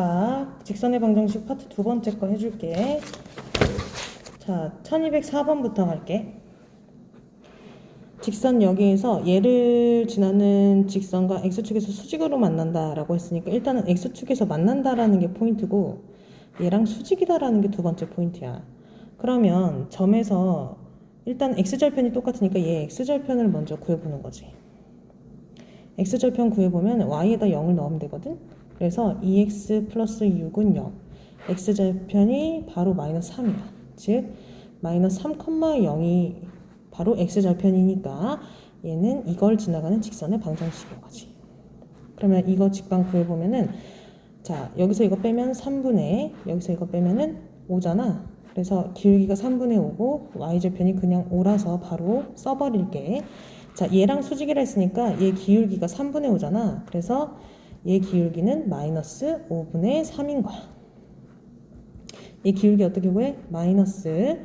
자, 직선의 방정식 파트 두 번째 거 해줄게. 자, 1204번부터 갈게. 직선 여기에서 얘를 지나는 직선과 x축에서 수직으로 만난다라고 했으니까 일단은 x축에서 만난다라는 게 포인트고 얘랑 수직이다라는 게 두 번째 포인트야. 그러면 점에서 일단 x절편이 똑같으니까 얘 x절편을 먼저 구해보는 거지. x절편 구해보면 y에다 0을 넣으면 되거든. 그래서 2x 플러스 6은 0. x절편이 바로 마이너스 3이야. 즉 마이너스 3,0이 바로 x절편이니까 얘는 이걸 지나가는 직선의 방정식인 거지. 그러면 이거 직방 구해보면은 자 여기서 이거 빼면 3분의 여기서 이거 빼면은 5잖아. 그래서 기울기가 3분의 5고 y절편이 그냥 5라서 바로 써버릴게. 자 얘랑 수직이라 했으니까 얘 기울기가 3분의 5잖아. 그래서 얘 기울기는 마이너스 5분의 3인 거야. 얘 기울기 어떻게 구해? 마이너스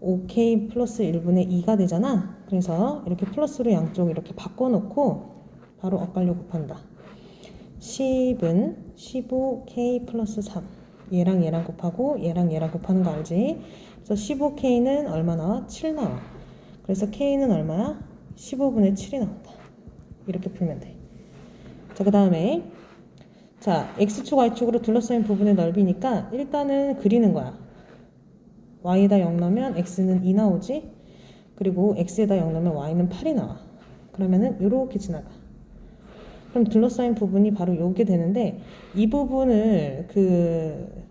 5k 플러스 1분의 2가 되잖아. 그래서 이렇게 플러스로 양쪽 이렇게 바꿔놓고 바로 엇갈려 곱한다. 10은 15k 플러스 3. 얘랑 얘랑 곱하고 얘랑 얘랑 곱하는 거 알지? 그래서 15k는 얼마 나와? 7 나와. 그래서 k는 얼마야? 15분의 7이 나온다. 이렇게 풀면 돼. 자, 그 다음에 자, x축, y축으로 둘러싸인 부분의 넓이니까 일단은 그리는 거야. y에다 0 넣으면 x는 2 나오지? 그리고 x에다 0 넣으면 y는 8이 나와. 그러면은 이렇게 지나가. 그럼 둘러싸인 부분이 바로 요게 되는데 이 부분을 그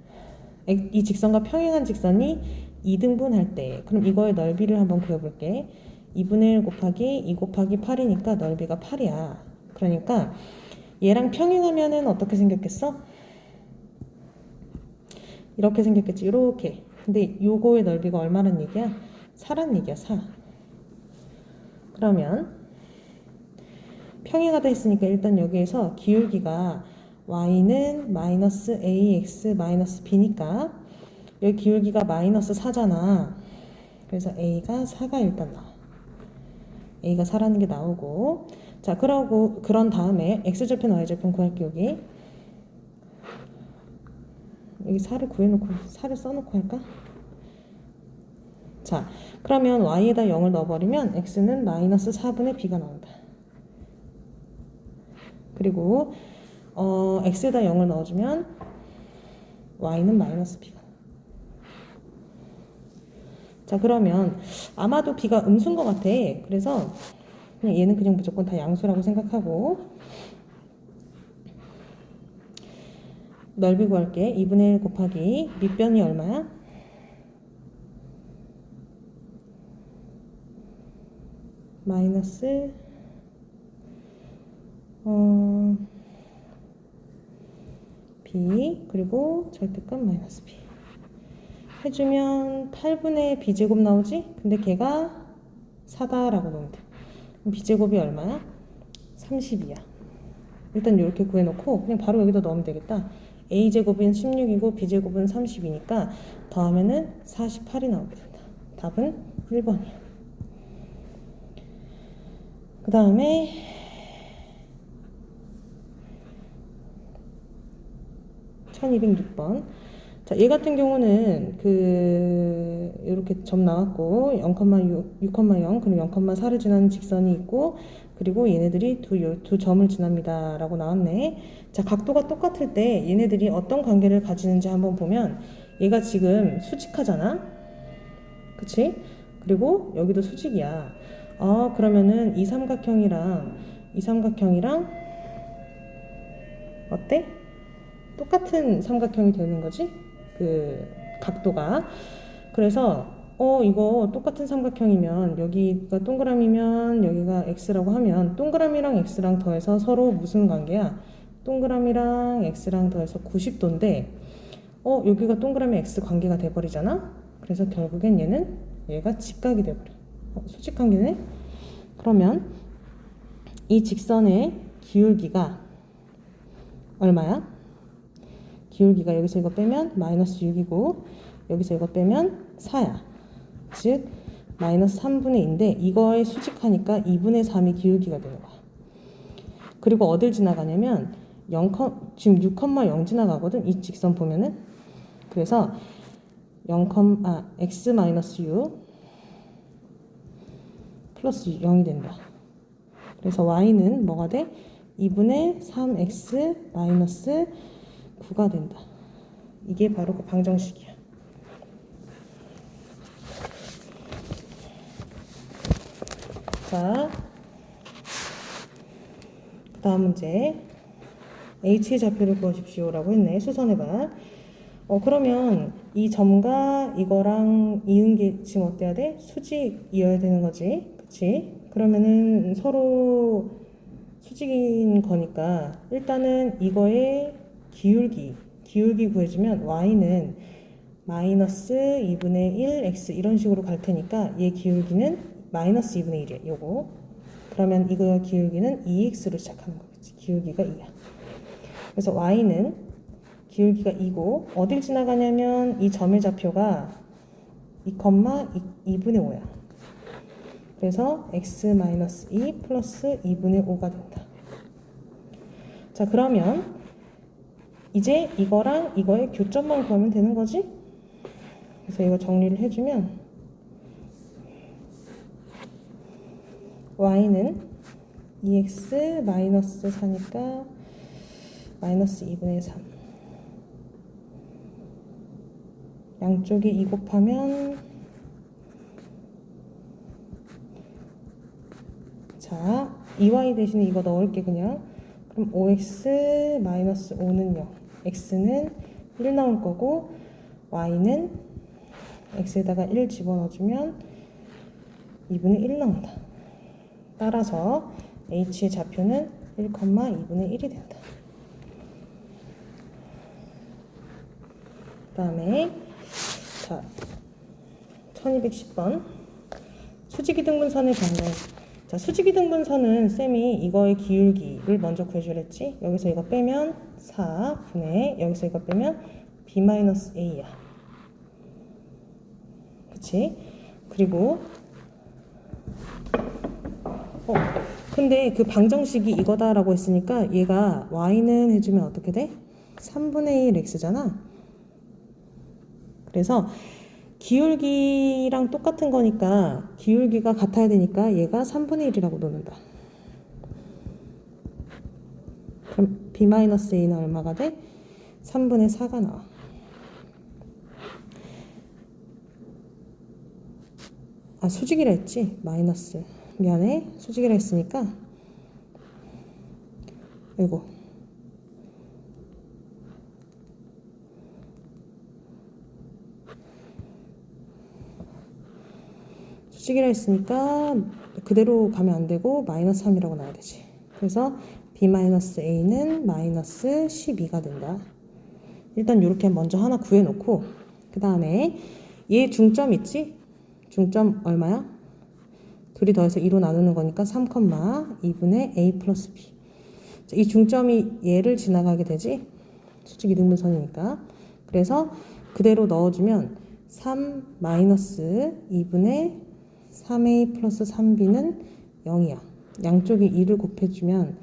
이 직선과 평행한 직선이 2등분 할 때 그럼 이거의 넓이를 한번 그려볼게. 2분의 1 곱하기 2 곱하기 8이니까 넓이가 8이야. 그러니까 얘랑 평행하면은 어떻게 생겼겠어? 이렇게 생겼겠지. 이렇게. 근데 요거의 넓이가 얼마란 얘기야? 4란 얘기야, 4. 그러면 평행하다 했으니까 일단 여기에서 기울기가 y는 마이너스 ax 마이너스 b니까 여기 기울기가 마이너스 4잖아. 그래서 a가 4가 일단 나와. a가 4라는 게 나오고 자 그러고 그런 다음에 x절편 y절편 구할게 여기 여기 4를 구해놓고 4를 써놓고 할까? 자 그러면 y에다 0을 넣어버리면 x는 마이너스 4분의 b가 나온다. 그리고 어, x에다 0을 넣어주면 y는 마이너스 b가. 자 그러면 아마도 b가 음수인 것 같아. 그래서 그냥 얘는 그냥 무조건 다 양수라고 생각하고 넓이 구할게 2분의 1 곱하기 밑변이 얼마야? 마이너스 어, b 그리고 절대값 마이너스 b 해주면 8분의 b제곱 나오지? 근데 걔가 4다라고 놓으면 돼 b제곱이 얼마야? 30이야. 일단 이렇게 구해놓고 그냥 바로 여기다 넣으면 되겠다. A제곱은 16이고 b제곱은 30이니까 더하면은 48이 나오게 된다. 답은 1번이야. 그 다음에 (1206번) 자, 얘 같은 경우는 그 이렇게 점 나왔고 0,6, 6,0 그리고 0,4를 지나는 직선이 있고 그리고 얘네들이 두, 요- 두 점을 지납니다 라고 나왔네. 자, 각도가 똑같을 때 얘네들이 어떤 관계를 가지는지 한번 보면 얘가 지금 수직하잖아. 그치? 그리고 여기도 수직이야. 아, 그러면은 이 삼각형이랑 이 삼각형이랑 어때? 똑같은 삼각형이 되는 거지? 그 각도가. 그래서 어 이거 똑같은 삼각형이면 여기가 동그라미면 여기가 x라고 하면 동그라미랑 x랑 더해서 서로 무슨 관계야? 동그라미랑 x랑 더해서 90도인데 어 여기가 동그라미 x 관계가 돼버리잖아. 그래서 결국엔 얘는 얘가 직각이 돼버려. 어, 수직 관계네. 그러면 이 직선의 기울기가 얼마야? 기울기가 여기서 이거 빼면 마이너스 6이고 여기서 이거 빼면 4야. 즉 마이너스 3분의 2인데 이거에 수직하니까 2분의 3이 기울기가 되는 거야. 그리고 어딜 지나가냐면 0, 지금 6,0 지나가거든. 이 직선 보면은. 그래서 0, 아, x 마이너스 6 플러스 0이 된다. 그래서 y는 뭐가 돼? 2분의 3x 마이너스 9가 된다. 이게 바로 그 방정식이야. 자, 그 다음 문제. h의 좌표를 구하십시오 라고 했네. 수선해봐. 어, 그러면 이 점과 이거랑 이은 게 지금 어때야 돼? 수직이어야 되는 거지. 그치? 그러면은 서로 수직인 거니까 일단은 이거의 기울기, 기울기 구해주면 y는 마이너스 2분의 1 x 이런 식으로 갈 테니까 얘 기울기는 마이너스 2분의 1이야. 요거. 그러면 이거 기울기는 2x로 시작하는 거겠지. 기울기가 2야. 그래서 y는 기울기가 2고 어딜 지나가냐면 이 점의 좌표가 2, 2, 2분의 5야. 그래서 x-2 플러스 2분의 5가 된다. 자 그러면 이제 이거랑 이거의 교점만 구하면 되는 거지? 그래서 이거 정리를 해주면 y는 2x 마이너스 4니까 마이너스 2분의 3 양쪽에 2 곱하면 자 2y 대신에 이거 넣을게 그냥. 그럼 5x 마이너스 5는 0 x는 1 나올 거고 y는 x에다가 1 집어넣어주면 2분의 1 나온다. 따라서 h의 좌표는 1, 2분의 1이 된다. 그 다음에 자 1210번. 수직이등분선의 변경 자 수직이등분선은 쌤이 이거의 기울기를 먼저 구해주랬지? 여기서 이거 빼면 4분의 여기서 이거 빼면 b-a야 그치? 그리고 어 근데 그 방정식이 이거다라고 했으니까 얘가 y는 해주면 어떻게 돼? 3분의 1 x잖아 그래서 기울기랑 똑같은 거니까 기울기가 같아야 되니까 얘가 3분의 1이라고 놓는다. 그럼 b-a는 얼마가 돼? 3분의 4가 나와. 아 수직이라 했지? 마이너스. 미안해. 수직이라 했으니까 이거 수직이라 했으니까 그대로 가면 안 되고 마이너스 3이라고 나와야 되지. 그래서 b-a는 마이너스 12가 된다. 일단 이렇게 먼저 하나 구해놓고 그 다음에 얘 중점 있지? 중점 얼마야? 둘이 더해서 2로 나누는 거니까 3, 2분의 a 플러스 b. 이 중점이 얘를 지나가게 되지? 수직 이등분선이니까. 그래서 그대로 넣어주면 3 마이너스 2분의 3a 플러스 3b는 0이야. 양쪽에 2를 곱해주면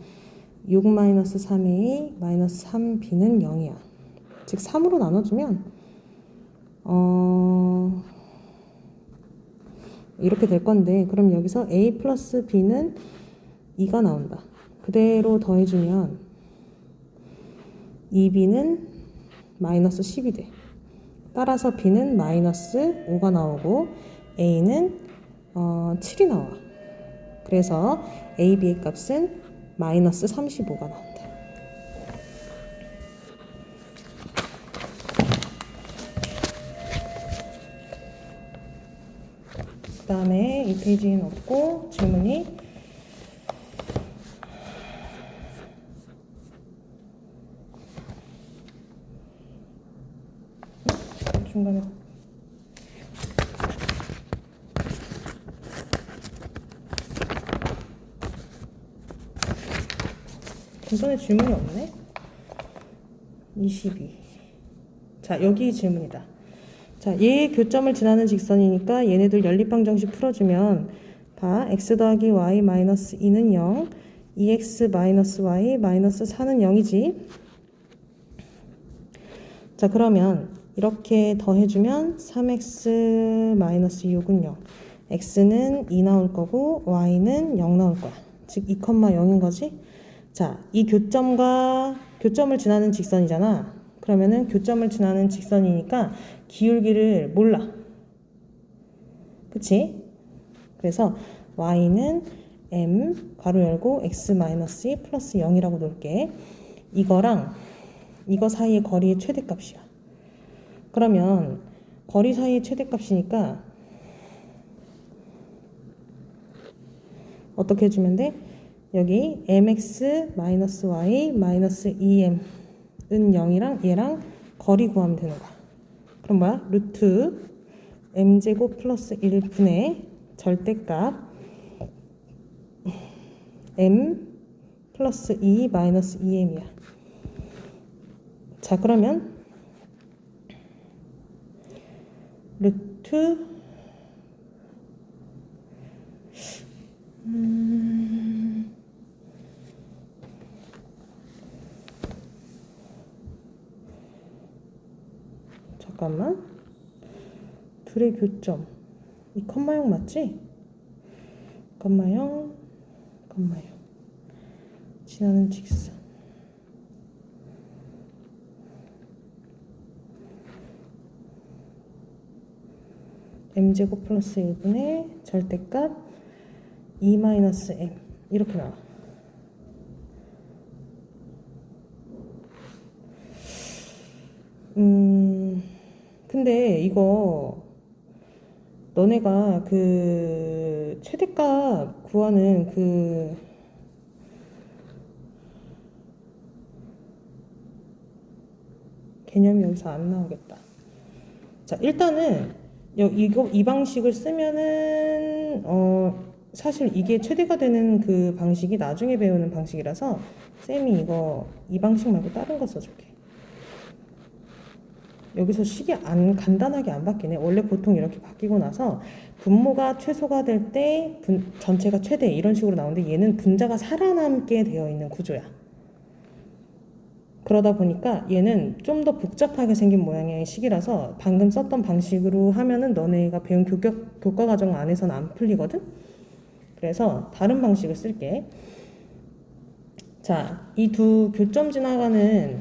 6 마이너스 3a 마이너스 3b는 0이야. 즉 3으로 나눠주면 어 이렇게 될 건데 그럼 여기서 a 플러스 b는 2가 나온다. 그대로 더해주면 2b는 마이너스 10이 돼. 따라서 b는 마이너스 5가 나오고 a는 어, 7이 나와. 그래서 A, B의 값은 마이너스 35가 나온다. 그 다음에 이 페이지는 없고 질문이 중간에 중간에 질문이 없네. 22. 자, 여기 질문이다. 자, 얘의 교점을 지나는 직선이니까 얘네들 연립방 정식 풀어주면 봐. x 더하기 y 마이너스 2는 0, 2x 마이너스 y 마이너스 4는 0이지. 자, 그러면 이렇게 더해주면 3x 마이너스 6은 0. x는 2 나올 거고 y는 0 나올 거야. 즉 2,0인 거지. 자, 이 교점과 교점을 지나는 직선이잖아. 그러면은 교점을 지나는 직선이니까 기울기를 몰라. 그치? 그래서 y는 m 가로 열고 x 마이너스 2 플러스 0이라고 놓을게. 이거랑 이거 사이의 거리의 최대값이야. 그러면 거리 사이의 최대값이니까 어떻게 해주면 돼? 여기 mx 마이너스 y 마이너스 2m은 0이랑 얘랑 거리 구하면 되는 거야. 그럼 뭐야? 루트 m제곱 플러스 1분의 절대값 m 플러스 2 마이너스 2m이야. 자 그러면 루트 음, 잠깐만. 둘의 교점. 이 컴마형 맞지? 컴마형 컴마형. 지나는 직선. m제곱 플러스 1분의 절대값 2 마이너스 m. 이렇게 나와. 근데 이거 너네가 그 최대값 구하는 그 개념이 여기서 안 나오겠다. 자, 일단은 여- 이거 이 방식을 쓰면은 어 사실 이게 최대가 되는 그 방식이 나중에 배우는 방식이라서 쌤이 이거 이 방식 말고 다른 거 써줄게. 여기서 식이 안 간단하게 안 바뀌네. 원래 보통 이렇게 바뀌고 나서 분모가 최소가 될 때 전체가 최대 이런 식으로 나오는데 얘는 분자가 살아남게 되어 있는 구조야. 그러다 보니까 얘는 좀 더 복잡하게 생긴 모양의 식이라서 방금 썼던 방식으로 하면은 너네가 배운 교과, 교과 과정 안에서는 안 풀리거든? 그래서 다른 방식을 쓸게. 자, 이 두 교점 지나가는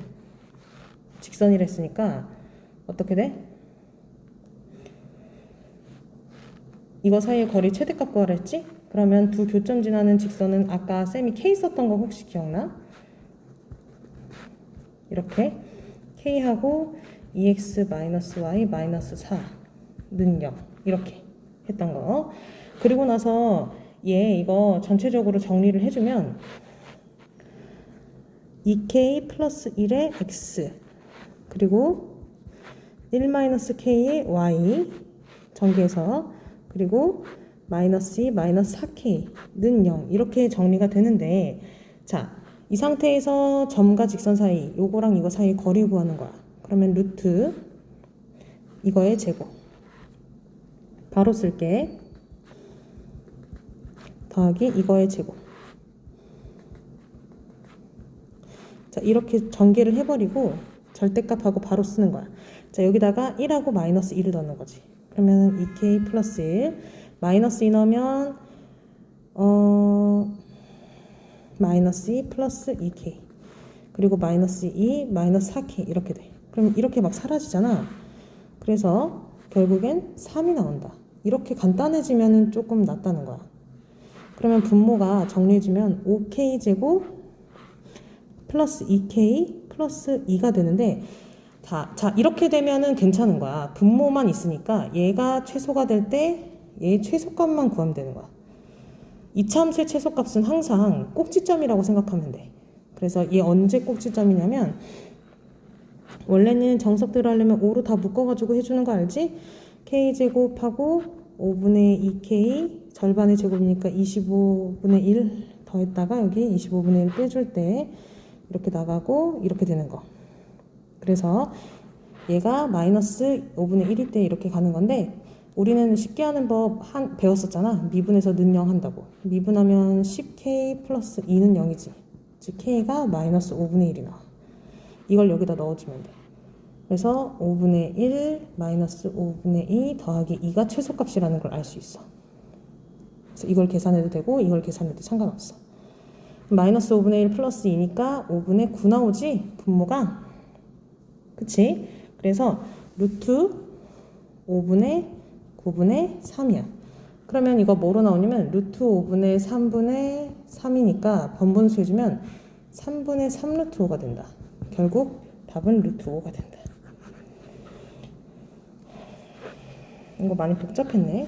직선이라 했으니까 어떻게 돼? 이거 사이의 거리 최대값 구하라 했지? 그러면 두 교점 지나는 직선은 아까 쌤이 K 썼던 거 혹시 기억나? 이렇게 K하고 e 2x-y 4는 0 이렇게 했던 거 그리고 나서 얘 이거 전체적으로 정리를 해주면 2k 플러스 1의 x 그리고 1 마이너스 k의 y 전개해서 그리고 마이너스 2 마이너스 4k는 0 이렇게 정리가 되는데 자 이 상태에서 점과 직선 사이 요거랑 이거 사이 거리 구하는 거야. 그러면 루트 이거의 제곱. 바로 쓸게. 더하기 이거의 제곱. 자 이렇게 전개를 해버리고 절대값하고 바로 쓰는 거야 자 여기다가 1하고 마이너스 2를 넣는 거지. 그러면 2k 플러스 1 마이너스 2 넣으면 어 마이너스 2 플러스 2k 그리고 마이너스 2 마이너스 4k 이렇게 돼. 그럼 이렇게 막 사라지잖아. 그래서 결국엔 3이 나온다. 이렇게 간단해지면 조금 낫다는 거야. 그러면 분모가 정리해주면 5k 제곱 플러스 2k 플러스 2가 되는데 자, 자 이렇게 되면은 괜찮은 거야. 분모만 있으니까 얘가 최소가 될 때 얘 최소값만 구하면 되는 거야. 이차함수의 최소값은 항상 꼭지점이라고 생각하면 돼. 그래서 얘 언제 꼭지점이냐면 원래는 정석대로 하려면 5로 다 묶어가지고 해주는 거 알지? k제곱하고 5분의 2k 절반의 제곱이니까 25분의 1 더했다가 여기 25분의 1 빼줄 때 이렇게 나가고 이렇게 되는 거. 그래서 얘가 마이너스 5분의 1일 때 이렇게 가는 건데 우리는 쉽게 하는 법 한, 배웠었잖아. 미분해서 는0 한다고. 미분하면 10k 플러스 2는 0이지. 즉 k가 마이너스 5분의 1이 나와. 이걸 여기다 넣어주면 돼. 그래서 5분의 1 마이너스 5분의 2 더하기 2가 최소값이라는 걸 알 수 있어. 그래서 이걸 계산해도 되고 이걸 계산해도 상관없어. 마이너스 5분의 1 플러스 2니까 5분의 9 나오지? 분모가. 그치? 그래서 루트 5분의 9분의 3이야. 그러면 이거 뭐로 나오냐면 루트 5분의 3분의 3이니까 번분수 해주면 3분의 3 루트 5가 된다. 결국 답은 루트 5가 된다. 이거 많이 복잡했네.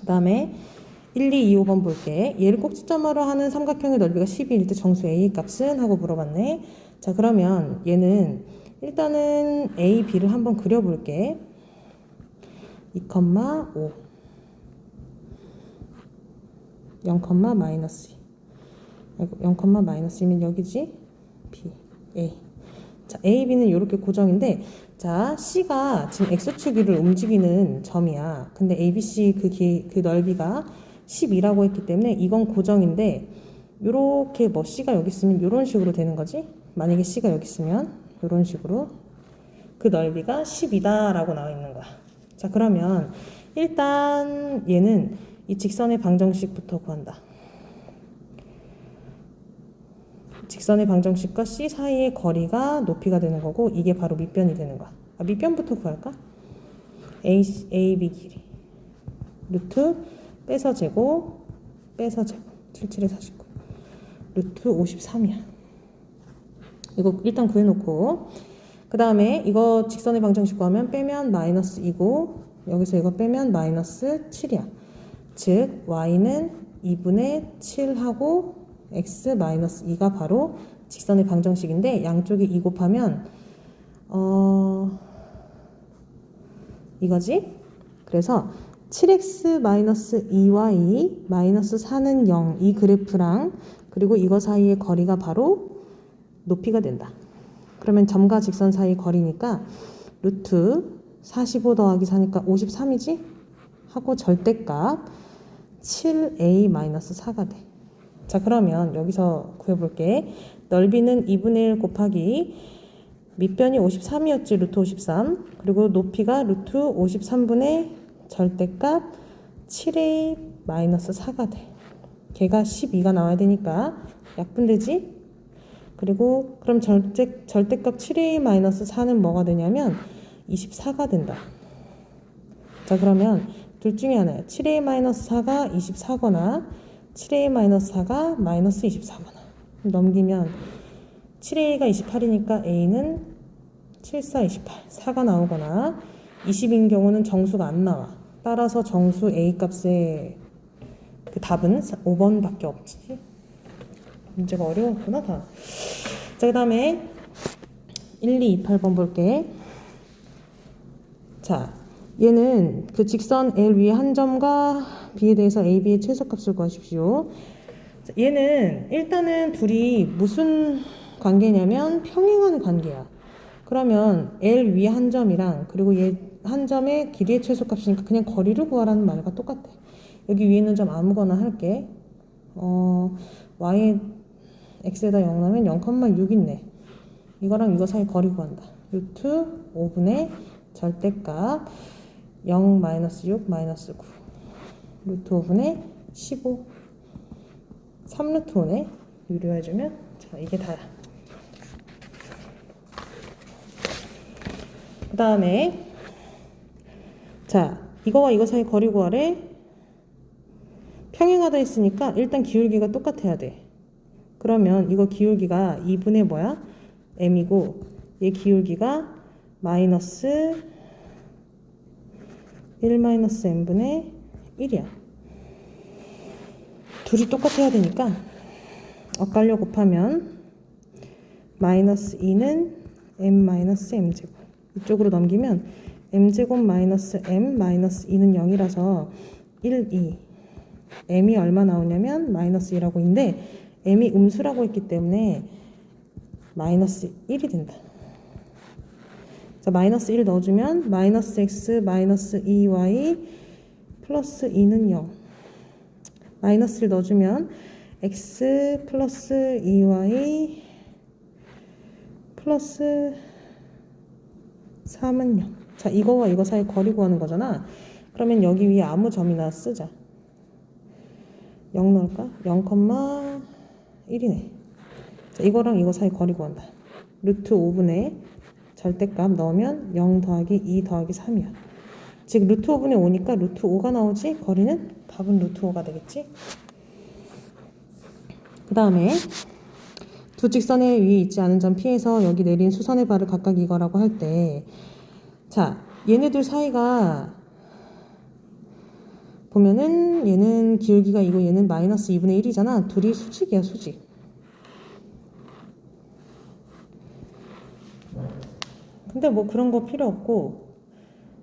그 다음에 1, 2, 2, 5번 볼게. 얘를 꼭지점으로 하는 삼각형의 넓이가 10일 때 정수 A 값은? 하고 물어봤네. 자, 그러면 얘는 일단은 A, B를 한번 그려볼게. 2,5 0, 마이너스 2 아이고 0, 마이너스 2면 여기지? B, A 자, A, B는 이렇게 고정인데 자, C가 지금 X축을 움직이는 점이야. 근데 ABC 그, 기, 그 넓이가 12라고 했기 때문에 이건 고정인데 요렇게 뭐 C가 여기 있으면 요런 식으로 되는 거지? 만약에 C가 여기 있으면 요런 식으로 그 넓이가 10이다 라고 나와 있는 거야. 자, 그러면 일단 얘는 이 직선의 방정식부터 구한다. 직선의 방정식과 C 사이의 거리가 높이가 되는 거고 이게 바로 밑변이 되는 거야. 아, 밑변부터 구할까? A, A, B 길이 루트 빼서 제곱 빼서 제곱 77에 49 루트 53이야. 이거 일단 구해놓고 그 다음에 이거 직선의 방정식 구하면 빼면 마이너스 2고 여기서 이거 빼면 마이너스 7이야. 즉 y는 2분의 7하고 x 마이너스 2가 바로 직선의 방정식인데 양쪽에 2 곱하면 어 이거지? 그래서 7x 마이너스 2y 마이너스 4는 0 이 그래프랑 그리고 이거 사이의 거리가 바로 높이가 된다. 그러면 점과 직선 사이 거리니까 루트 45 더하기 4니까 53이지? 하고 절대값 7a-4가 돼. 자, 그러면 여기서 구해볼게. 넓이는 2분의 1 곱하기 밑변이 53이었지, 루트 53. 그리고 높이가 루트 53분의 절대값 7a-4가 돼. 걔가 12가 나와야 되니까 약분되지? 그리고 그럼 절대, 절대값 7a-4는 뭐가 되냐면 24가 된다. 자, 그러면 둘 중에 하나야. 7a-4가 24거나 7a-4가 마이너스 24거나. 넘기면 7a가 28이니까 a는 74, 28, 4가 나오거나 20인 경우는 정수가 안 나와. 따라서 정수 a 값의 그 답은 5번밖에 없지. 문제가 어려웠구나, 다. 자, 그 다음에 1, 2, 8번 볼게. 자, 얘는 그 직선 L 위에 한 점과 B에 대해서 A, B의 최소값을 구하십시오. 자, 얘는 일단은 둘이 무슨 관계냐면 평행하는 관계야. 그러면 L 위에 한 점이랑 그리고 얘 한 점의 길이의 최소값이니까 그냥 거리를 구하라는 말과 똑같아. 여기 위에 있는 점 아무거나 할게. 어, y x에다 0 나면 0,6 있네. 이거랑 이거 사이 거리 구한다. 루트 5분의 절대값 0 마이너스 6 마이너스 9 루트 5분의 15 3 루트 5네. 유료해주면 자 이게 다야. 그 다음에 자 이거와 이거 사이 거리 구하래. 평행하다 했으니까 일단 기울기가 똑같아야 돼 그러면 이거 기울기가 2분의 뭐야? m이고 얘 기울기가 마이너스 1 마이너스 n분의 1이야. 둘이 똑같아야 되니까 엇갈려 곱하면 마이너스 2는 m 마이너스 m제곱. 이쪽으로 넘기면 m제곱 마이너스 m 마이너스 2는 0이라서 1, 2 m이 얼마 나오냐면 마이너스 2라고 있는데 m이 음수라고 했기 때문에 마이너스 1이 된다. 자, 마이너스 1 넣어주면 마이너스 x 마이너스 2y 플러스 2는 0. 마이너스 1 넣어주면 x 플러스 2y 플러스 3은 0. 자, 이거와 이거 사이 거리 구하는 거잖아. 그러면 여기 위에 아무 점이나 쓰자. 0 넣을까? 0,1이네. 자, 이거랑 이거 사이 거리 구한다. 루트 5분의 절대값 넣으면 0 더하기 2 더하기 3이야. 즉 루트 5분의 5니까 루트 5가 나오지? 거리는 답은 루트 5가 되겠지? 그 다음에 두 직선의 위에 있지 않은 점 P에서 여기 내린 수선의 발을 각각 이거라고 할 때, 자, 얘네들 사이가 보면은 얘는 기울기가 이고 얘는 마이너스 2분의 1이잖아. 둘이 수직이야, 수직. 근데 뭐 그런 거 필요 없고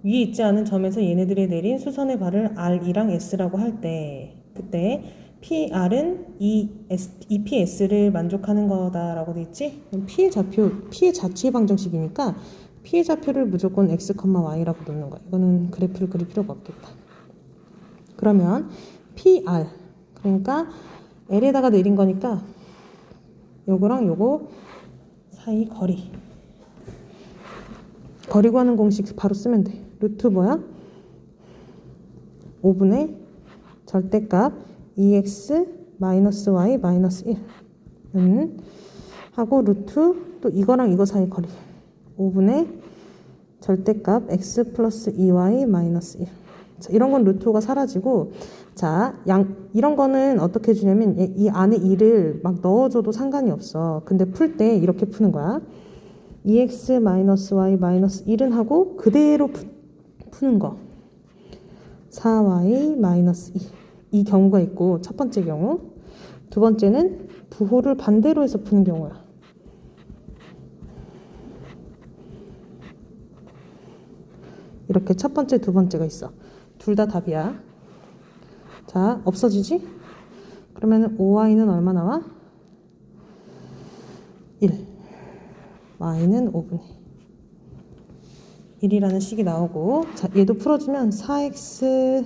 위에 있지 않은 점에서 얘네들이 내린 수선의 발을 R2랑 S라고 할 때 그때 PR은 이 S, 이 PS를 만족하는 거다라고 돼 있지? P의 좌표, P의 자취의 방정식이니까 P의 좌표를 무조건 X, Y라고 놓는 거야. 이거는 그래프를 그릴 필요가 없겠다. 그러면 PR 그러니까 L에다가 내린 거니까 요거랑 요거 사이 거리. 거리 구하는 공식 바로 쓰면 돼. 루트 뭐야? 5분의 절대값 2x 마이너스 y 마이너스 1은 하고 루트 또 이거랑 이거 사이 거리. 5분의 절대값 x 플러스 2y 마이너스 1 자, 이런 건 루트가 사라지고 자, 양 이런 거는 어떻게 주냐면 얘- 이 안에 2를 막 넣어줘도 상관이 없어. 근데 풀 때 이렇게 푸는 거야. 2x 마이너스 y 마이너스 1은 하고 그대로 푸, 푸는 거. 4y 마이너스 2. 이 경우가 있고 첫 번째 경우. 두 번째는 부호를 반대로 해서 푸는 경우야. 이렇게 첫 번째, 두 번째가 있어. 둘 다 답이야. 자, 없어지지? 그러면 5y는 얼마 나와? 1. y는 5분의 1이라는 식이 나오고 자 얘도 풀어주면 4x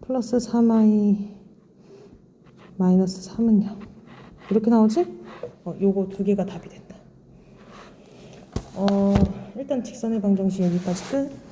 플러스 3y 마이너스 3은 0 이렇게 나오지? 어, 요거 두 개가 답이 된다 어, 일단 직선의 방정식 여기까지 끝